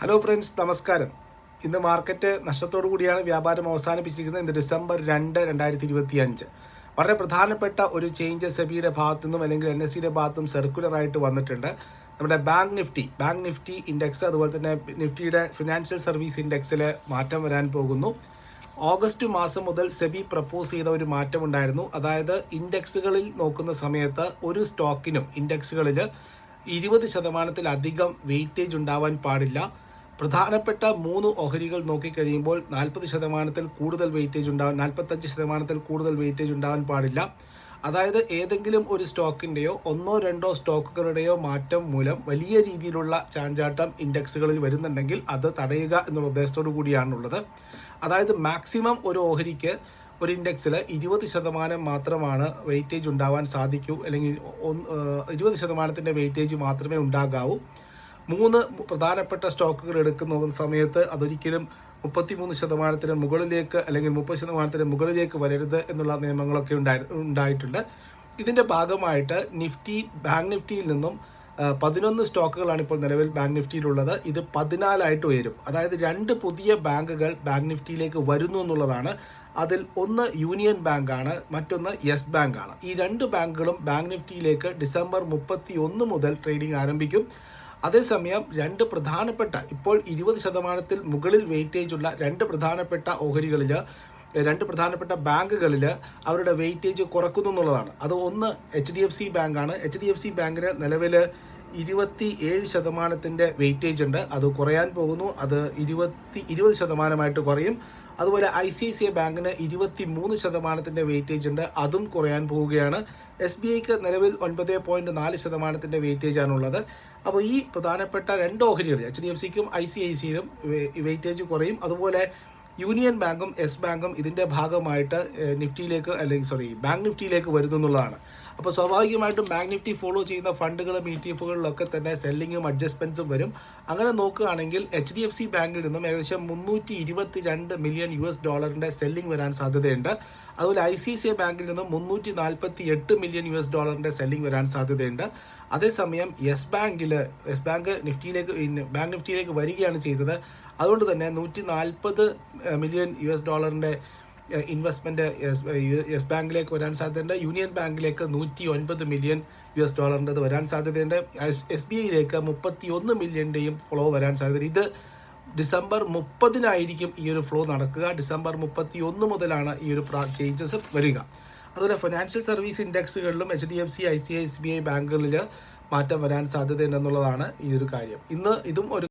Hello friends നമസ്കാരം. ഇന്ന് market നഷ്ടത്തോടു കൂടിയാണ് വ്യാപാരം അവസാനിപ്പിച്ചിരിക്കുന്നത്. ഇന്ന് ഡിസംബർ രണ്ട് രണ്ടായിരത്തി ഇരുപത്തി അഞ്ച് വളരെ പ്രധാനപ്പെട്ട ഒരു ചേഞ്ച് സെബിയുടെ ഭാഗത്തു നിന്നും അല്ലെങ്കിൽ എൻ എസ് സിയുടെ ഭാഗത്തും സർക്കുലറായിട്ട് വന്നിട്ടുണ്ട്. നമ്മുടെ bank Nifty bank Nifty index അതുപോലെ തന്നെ നിഫ്റ്റിയുടെ ഫിനാൻഷ്യൽ സർവീസ് ഇൻഡെക്സിൽ മാറ്റം വരാൻ പോകുന്നു. ഓഗസ്റ്റ് മാസം മുതൽ സെബി പ്രപ്പോസ് ചെയ്ത ഒരു മാറ്റം ഉണ്ടായിരുന്നു. അതായത് ഇൻഡെക്സുകളിൽ നോക്കുന്ന സമയത്ത് ഒരു സ്റ്റോക്കിനും ഇൻഡെക്സുകളിൽ ഇരുപത് ശതമാനത്തിലധികം വെയിറ്റേജ് ഉണ്ടാവാൻ പാടില്ല. പ്രധാനപ്പെട്ട മൂന്ന് ഓഹരികൾ നോക്കിക്കഴിയുമ്പോൾ നാൽപ്പത് ശതമാനത്തിൽ കൂടുതൽ വെയിറ്റേജ് ഉണ്ടാവാൻ നാൽപ്പത്തഞ്ച് ശതമാനത്തിൽ കൂടുതൽ വെയിറ്റേജ് ഉണ്ടാവാൻ പാടില്ല. അതായത് ഏതെങ്കിലും ഒരു സ്റ്റോക്കിന്റെയോ ഒന്നോ രണ്ടോ സ്റ്റോക്കുകളുടെയോ മാറ്റം മൂലം വലിയ രീതിയിലുള്ള ചാഞ്ചാട്ടം ഇൻഡെക്സുകളിൽ വരുന്നുണ്ടെങ്കിൽ അത് തടയുക എന്നുള്ള ഉദ്ദേശത്തോടു കൂടിയാണുള്ളത്. അതായത് മാക്സിമം ഒരു ഓഹരിക്ക് ഒരു ഇൻഡെക്സിൽ ഇരുപത് ശതമാനം മാത്രമാണ് വെയിറ്റേജ് ഉണ്ടാവാൻ സാധിക്കൂ. അല്ലെങ്കിൽ ഇരുപത് ശതമാനത്തിന്റെ വെയിറ്റേജ് മാത്രമേ ഉണ്ടാകാവൂ. മൂന്ന് പ്രധാനപ്പെട്ട സ്റ്റോക്കുകൾ എടുക്കുന്ന സമയത്ത് അതൊരിക്കലും മുപ്പത്തിമൂന്ന് ശതമാനത്തിന് മുകളിലേക്ക് അല്ലെങ്കിൽ മുപ്പത് ശതമാനത്തിന് മുകളിലേക്ക് വരരുത് എന്നുള്ള നിയമങ്ങളൊക്കെ ഉണ്ടായി ഉണ്ടായിട്ടുണ്ട്. ഇതിന്റെ ഭാഗമായിട്ട് നിഫ്റ്റി ബാങ്ക് നിഫ്റ്റിയിൽ നിന്നും പതിനൊന്ന് സ്റ്റോക്കുകളാണ് ഇപ്പോൾ നിലവിൽ ബാങ്ക് നിഫ്റ്റിയിലുള്ളത്. ഇത് പതിനാലായിട്ട് ഉയരും. അതായത് രണ്ട് പുതിയ ബാങ്കുകൾ ബാങ്ക് നിഫ്റ്റിയിലേക്ക് വരുന്നു എന്നുള്ളതാണ്. അതിൽ ഒന്ന് യൂണിയൻ ബാങ്കാണ് മറ്റൊന്ന് യെസ് ബാങ്കാണ്. ഈ രണ്ട് ബാങ്കുകളും ബാങ്ക് നിഫ്റ്റിയിലേക്ക് ഡിസംബർ മുപ്പത്തി ഒന്ന് മുതൽ ട്രേഡിംഗ് ആരംഭിക്കും. അതേസമയം രണ്ട് പ്രധാനപ്പെട്ട ഇപ്പോൾ ഇരുപത് ശതമാനത്തിൽ മുകളിൽ വെയിറ്റേജ് ഉള്ള രണ്ട് പ്രധാനപ്പെട്ട ഓഹരികളിൽ രണ്ട് പ്രധാനപ്പെട്ട ബാങ്കുകളിൽ അവരുടെ വെയിറ്റേജ് കുറക്കുന്നു എന്നുള്ളതാണ്. അത് ഒന്ന് എച്ച് ഡി എഫ് സി ബാങ്കാണ് എച്ച് ഡി എഫ് സി ബാങ്കിന് നിലവിൽ ഇരുപത്തി ഏഴ് ശതമാനത്തിന്റെ വെയിറ്റേജ് ഉണ്ട്. അത് കുറയാൻ പോകുന്നു. അത് ഇരുപത്തി ഇരുപത് ശതമാനമായിട്ട് കുറയും. അതുപോലെ I C I C I ബാങ്കിന് ഇരുപത്തി മൂന്ന് ശതമാനത്തിന്റെ വെയിറ്റേജ് ഉണ്ട്. അതും കുറയാൻ പോവുകയാണ്. എസ് ബി ഐക്ക് നിലവിൽ ഒൻപത് പോയിന്റ് നാല് ശതമാനത്തിന്റെ വെയിറ്റേജാണുള്ളത് അപ്പോൾ ഈ പ്രധാനപ്പെട്ട രണ്ട് ഓഹരികൾ എച്ച് ഡി എഫ് സിക്കും ഐ സി ഐ സിയിലും വെയിറ്റേജ് കുറയും. അതുപോലെ യൂണിയൻ ബാങ്കും എസ് ബാങ്കും ഇതിന്റെ ഭാഗമായിട്ട് നിഫ്റ്റിയിലേക്ക് അല്ലെങ്കിൽ സോറി ബാങ്ക് നിഫ്റ്റിയിലേക്ക് വരുന്നു എന്നുള്ളതാണ് അപ്പോൾ സ്വാഭാവികമായിട്ടും ബാങ്ക് നിഫ്റ്റി ഫോളോ ചെയ്യുന്ന ഫണ്ടുകളും ഇ ടി എഫുകളിലൊക്കെ തന്നെ സെല്ലിങ്ങും അഡ്ജസ്റ്റ്മെൻസും വരും. അങ്ങനെ നോക്കുകയാണെങ്കിൽ എച്ച് ഡി എഫ് സി ബാങ്കിൽ നിന്നും ഏകദേശം മുന്നൂറ്റി ഇരുപത്തി രണ്ട് മില്യൺ യു എസ് ഡോളറിന്റെ സെല്ലിംഗ് വരാൻ സാധ്യതയുണ്ട്. അതുപോലെ ഐ സി സി ഐ ബാങ്കിൽ നിന്നും മുന്നൂറ്റി നാൽപ്പത്തി എട്ട് മില്യൺ യു എസ് ഡോളറിന്റെ സെല്ലിംഗ് വരാൻ സാധ്യതയുണ്ട്. അതേസമയം യെസ് ബാങ്കിൽ യെസ് ബാങ്ക് നിഫ്റ്റിയിലേക്ക് ബാങ്ക് നിഫ്റ്റിയിലേക്ക് വരികയാണ് ചെയ്തത്. അതുകൊണ്ട് തന്നെ നൂറ്റി നാൽപ്പത് മില്യൺ യു എസ് ഡോളറിന്റെ ഇൻവെസ്റ്റ്മെന്റ് യെസ് ബാങ്കിലേക്ക് വരാൻ സാധ്യതയുണ്ട്. യൂണിയൻ ബാങ്കിലേക്ക് നൂറ്റി ഒൻപത് മില്യൺ യു എസ് ഡോളറിന്റെത് വരാൻ സാധ്യതയുണ്ട്. എസ് ബി ഐയിലേക്ക് മുപ്പത്തി ഒന്ന് മില്യന്റെയും ഫ്ലോ വരാൻ സാധ്യതയുണ്ട്. ഇത് ഡിസംബർ മുപ്പതിനായിരിക്കും ഈ ഒരു ഫ്ലോ നടക്കുക. ഡിസംബർ മുപ്പത്തി ഒന്ന് മുതലാണ് ഈ ഒരു ചേഞ്ചസ് വരിക. അതുപോലെ financial service ഇൻഡെക്സുകളിലും H D F C I C I S B I ബാങ്കുകളിൽ മാറ്റം വരാൻ സാധ്യതയുണ്ടെന്നുള്ളതാണ് ഈ ഒരു കാര്യം. ഇന്ന് ഇതും ഒരു